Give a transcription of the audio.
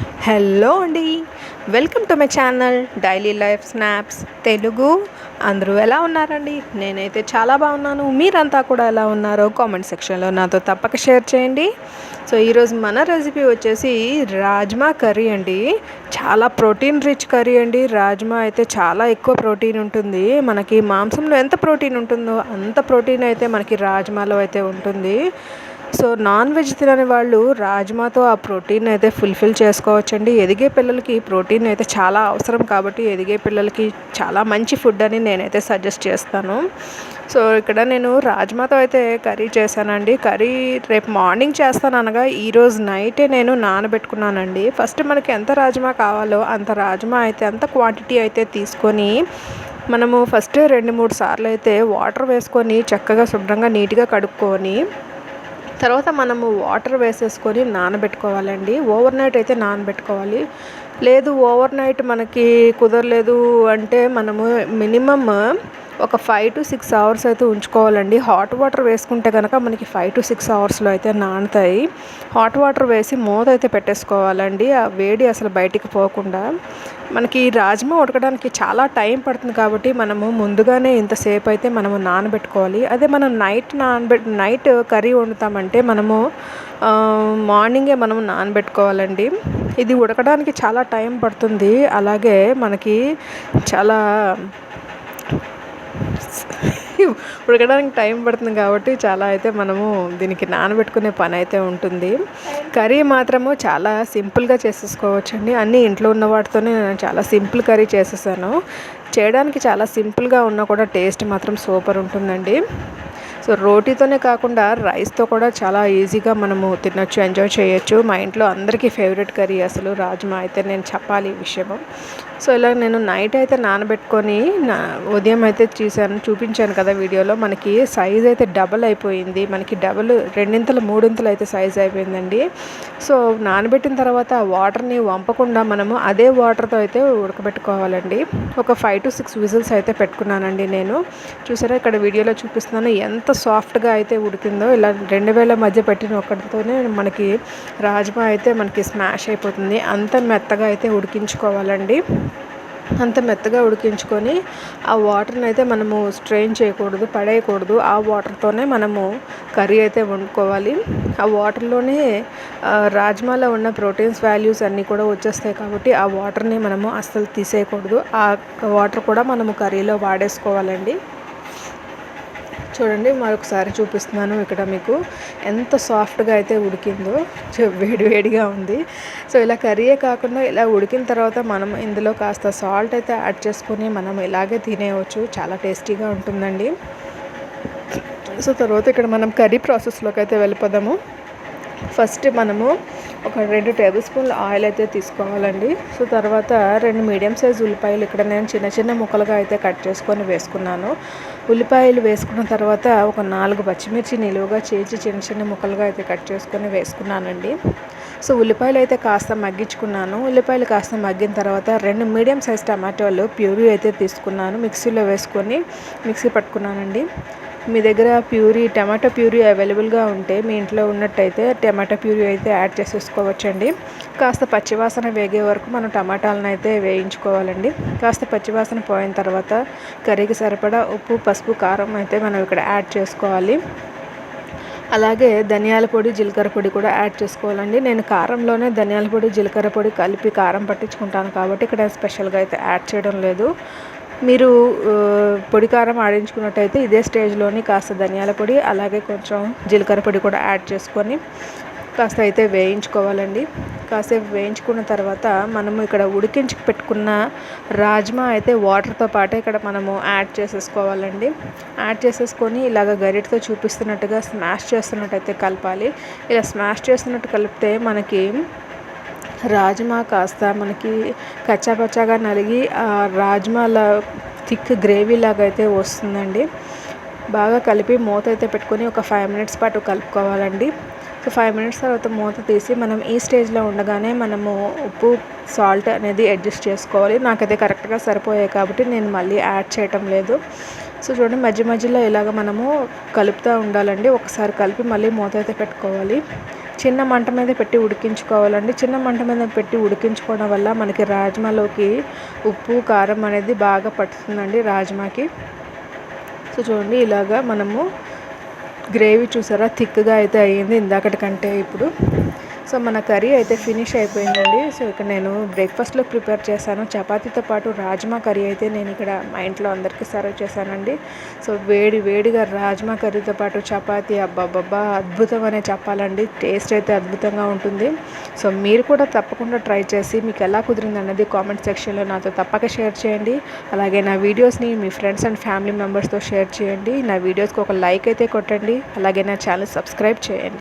Hello అండి. Welcome to my channel daily life snaps Telugu. అందరూ ఎలా ఉన్నారండి? నేనైతే చాలా బాగున్నాను. మీరంతా కూడా ఎలా ఉన్నారో కామెంట్ సెక్షన్లో నాతో తప్పక షేర్ చేయండి. సో ఈరోజు మన రెసిపీ వచ్చేసి రాజ్మా కర్రీ అండి. చాలా ప్రోటీన్ రిచ్ కర్రీ అండి. రాజ్మా అయితే చాలా ఎక్కువ ప్రోటీన్ ఉంటుంది. మనకి మాంసంలో ఎంత ప్రోటీన్ ఉంటుందో అంత ప్రోటీన్ అయితే మనకి రాజ్మాలో అయితే ఉంటుంది. సో నాన్ వెజ్ తినని వాళ్ళు రాజ్మాతో ఆ ప్రోటీన్ అయితే ఫుల్ఫిల్ చేసుకోవచ్చండి. ఎదిగే పిల్లలకి ప్రోటీన్ అయితే చాలా అవసరం కాబట్టి ఎదిగే పిల్లలకి చాలా మంచి ఫుడ్ అని నేనైతే సజెస్ట్ చేస్తాను. సో ఇక్కడ నేను రాజ్మాతో అయితే కర్రీ చేశానండి. కర్రీ రేపు మార్నింగ్ చేస్తాను అనగా ఈరోజు నైటే నేను నానబెట్టుకున్నానండి. ఫస్ట్ మనకి ఎంత రాజ్మా కావాలో అంత రాజ్మా అయితే అంత క్వాంటిటీ అయితే తీసుకొని మనము ఫస్ట్ రెండు మూడు సార్లు అయితే వాటర్ వేసుకొని చక్కగా శుభ్రంగా నీట్గా కడుక్కొని తర్వాత మనము వాటర్ వేసేసుకొని నానబెట్టుకోవాలండి. ఓవర్ నైట్ అయితే నానబెట్టుకోవాలి. లేదు ఓవర్ నైట్ మనకి కుదరలేదు అంటే మనము మినిమమ్ ఒక ఫైవ్ టు సిక్స్ అవర్స్ అయితే ఉంచుకోవాలండి. హాట్ వాటర్ వేసుకుంటే కనుక మనకి ఫైవ్ టు సిక్స్ అవర్స్లో అయితే నానుతాయి. హాట్ వాటర్ వేసి మూత అయితే పెట్టేసుకోవాలండి. ఆ వేడి అసలు బయటికి పోకుండా. మనకి రాజ్మా ఉడకడానికి చాలా టైం పడుతుంది కాబట్టి మనము ముందుగానే ఇంతసేపు అయితే మనము నానబెట్టుకోవాలి. అదే మనం నైట్ నానబెట్ నైట్ కర్రీ వండుతామంటే మనము మార్నింగే మనం నానబెట్టుకోవాలండి. ఇది ఉడకడానికి చాలా టైం పడుతుంది. అలాగే మనకి చాలా ఉడకడానికి టైం పడుతుంది కాబట్టి చాలా అయితే మనము దీనికి నానబెట్టుకునే పని అయితే ఉంటుంది. కర్రీ మాత్రము చాలా సింపుల్గా చేసేసుకోవచ్చండి. అన్నీ ఇంట్లో ఉన్న వాటితోనే నేను చాలా సింపుల్ కర్రీ చేసేసాను. చేయడానికి చాలా సింపుల్గా ఉన్నా కూడా టేస్ట్ మాత్రం సూపర్ ఉంటుందండి. సో రోటీతోనే కాకుండా రైస్తో కూడా చాలా ఈజీగా మనము తినొచ్చు ఎంజాయ్ చేయొచ్చు. మా ఇంట్లో అందరికీ ఫేవరెట్ కర్రీ అసలు రాజ్మా అయితే నేను చెప్పాలి ఈ విషయము సో ఇలా నేను నైట్ అయితే నానబెట్టుకొని నా ఉదయం అయితే చూశాను చూపించాను కదా వీడియోలో. మనకి సైజ్ అయితే డబల్ అయిపోయింది. మనకి డబల్ రెండింతలు మూడింతలు అయితే సైజ్ అయిపోయిందండి. సో నానబెట్టిన తర్వాత వాటర్ని వంపకుండా మనము అదే వాటర్తో అయితే ఉడకబెట్టుకోవాలండి. ఒక ఫైవ్ టు సిక్స్ విజిల్స్ అయితే పెట్టుకున్నానండి నేను. చూసారా ఇక్కడ వీడియోలో చూపిస్తున్నాను ఎంత సాఫ్ట్గా అయితే ఉడికిందో ఇలా రెండు వేల మధ్య పెట్టిన ఒకటితోనే మనకి రాజ్మా అయితే మనకి స్మాష్ అయిపోతుంది. అంత మెత్తగా అయితే ఉడికించుకోవాలండి. అంత మెత్తగా ఉడికించుకొని ఆ వాటర్ని అయితే మనము స్ట్రెయిన్ చేయకూడదు పడేయకూడదు. ఆ వాటర్తోనే మనము కర్రీ అయితే వండుకోవాలి. ఆ వాటర్లోనే రాజ్మాలో ఉన్న ప్రోటీన్స్ వాల్యూస్ అన్నీ కూడా వచ్చేస్తాయి కాబట్టి ఆ వాటర్ని మనము అస్సలు తీసేయకూడదు. ఆ వాటర్ కూడా మనము కర్రీలో వాడేసుకోవాలండి. చూడండి మరొకసారి చూపిస్తున్నాను ఇక్కడ మీకు. ఎంత సాఫ్ట్గా అయితే ఉడికిందో వేడి వేడిగా ఉంది. సో ఇలా కర్రీయే కాకుండా ఇలా ఉడికిన తర్వాత మనం ఇందులో కాస్త సాల్ట్ అయితే యాడ్ చేసుకొని మనం ఇలాగే తినేయవచ్చు. చాలా టేస్టీగా ఉంటుందండి. సో తర్వాత ఇక్కడ మనం కర్రీ ప్రాసెస్లోకి అయితే వెళ్ళిపోదాము. ఫస్ట్ మనము ఒక రెండు టేబుల్ స్పూన్ల ఆయిల్ అయితే తీసుకోవాలండి. సో తర్వాత రెండు మీడియం సైజ్ ఉల్లిపాయలు ఇక్కడ నేను చిన్న చిన్న ముక్కలుగా అయితే కట్ చేసుకొని వేసుకున్నాను. ఉల్లిపాయలు వేసుకున్న తర్వాత ఒక నాలుగు పచ్చిమిర్చి నిలువుగా చేర్చి చిన్న చిన్న ముక్కలుగా అయితే కట్ చేసుకొని వేసుకున్నానండి. సో ఉల్లిపాయలు అయితే కాస్త మగ్గించుకున్నాను. ఉల్లిపాయలు కాస్త మగ్గిన తర్వాత రెండు మీడియం సైజ్ టమాటోలు ప్యూరీ అయితే తీసుకున్నాను మిక్సీలో వేసుకొని మిక్సీ పట్టుకున్నానండి. మీ దగ్గర ప్యూరీ టమాటో ప్యూరీ అవైలబుల్గా ఉంటే మీ ఇంట్లో ఉన్నట్టయితే టమాటో ప్యూరీ అయితే యాడ్ చేసేసుకోవచ్చండి. కాస్త పచ్చివాసన వేగే వరకు మనం టమాటాలను అయితే వేయించుకోవాలండి. కాస్త పచ్చివాసన పోయిన తర్వాత కర్రీకి సరిపడా ఉప్పు పసుపు కారం అయితే మనం ఇక్కడ యాడ్ చేసుకోవాలి. అలాగే ధనియాల పొడి జీలకర్ర పొడి కూడా యాడ్ చేసుకోవాలండి. నేను కారంలోనే ధనియాల పొడి జీలకర్ర పొడి కలిపి కారం పట్టించుకుంటాను కాబట్టి ఇక్కడ స్పెషల్గా అయితే యాడ్ చేయడం లేదు. మీరు పొడి కారం ఆడించుకున్నట్టయితే ఇదే స్టేజ్లోని కాస్త ధనియాల పొడి అలాగే కొంచెం జీలకర్ర పొడి కూడా యాడ్ చేసుకొని కాస్త అయితే వేయించుకోవాలండి. కాసేపు వేయించుకున్న తర్వాత మనము ఇక్కడ ఉడికించి పెట్టుకున్న రాజ్మా అయితే వాటర్తో పాటే ఇక్కడ మనము యాడ్ చేసేసుకోవాలండి. యాడ్ చేసేసుకొని ఇలాగ గరిటతో చూపిస్తున్నట్టుగా స్మాష్ చేస్తున్నట్టయితే కలపాలి. ఇలా స్మాష్ చేస్తున్నట్టు కలిపితే మనకి రాజ్మా కాస్త మనకి కచ్చాపచ్చాగా నలిగి ఆ రాజ్మాల థిక్ గ్రేవీ లాగా అయితే వస్తుందండి. బాగా కలిపి మూత అయితే పెట్టుకొని ఒక ఫైవ్ మినిట్స్ పాటు కలుపుకోవాలండి. సో ఫైవ్ మినిట్స్ తర్వాత మూత తీసి మనం ఈ స్టేజ్లో ఉండగానే మనము ఉప్పు సాల్ట్ అనేది అడ్జస్ట్ చేసుకోవాలి. నాకైతే కరెక్ట్గా సరిపోయాయి కాబట్టి నేను మళ్ళీ యాడ్ చేయటం లేదు. సో చూడండి మధ్య మధ్యలో ఇలాగ మనము కలుపుతూ ఉండాలండి. ఒకసారి కలిపి మళ్ళీ మూత అయితే పెట్టుకోవాలి. చిన్న మంట మీద పెట్టి ఉడికించుకోవాలండి. చిన్న మంట మీద పెట్టి ఉడికించుకోవడం వల్ల మనకి రాజ్మాలోకి ఉప్పు కారం అనేది బాగా పట్టుతుందండి రాజ్మాకి. సో చూడండి ఇలాగా మనము గ్రేవీ చూసారా? థిక్గా అయితే అయ్యింది ఇందాకటి కంటే ఇప్పుడు. సో మన కర్రీ అయితే ఫినిష్ అయిపోయిందండి. సో ఇక్కడ నేను బ్రేక్ఫాస్ట్లో ప్రిపేర్ చేశాను. చపాతీతో పాటు రాజ్మా కర్రీ అయితే నేను ఇక్కడ మా ఇంట్లో అందరికీ సర్వ్ చేశానండి. సో వేడి వేడిగా రాజ్మా కర్రీతో పాటు చపాతీ అబ్బాబ్బా అద్భుతం అనే చెప్పాలండి. టేస్ట్ అయితే అద్భుతంగా ఉంటుంది. సో మీరు కూడా తప్పకుండా ట్రై చేసి మీకు ఎలా కుదిరింది అన్నది కామెంట్ సెక్షన్లో నాతో తప్పక షేర్ చేయండి. అలాగే నా వీడియోస్ని మీ ఫ్రెండ్స్ అండ్ ఫ్యామిలీ మెంబర్స్తో షేర్ చేయండి. నా వీడియోస్కి ఒక లైక్ అయితే కొట్టండి. అలాగే నా ఛానల్ సబ్స్క్రైబ్ చేయండి.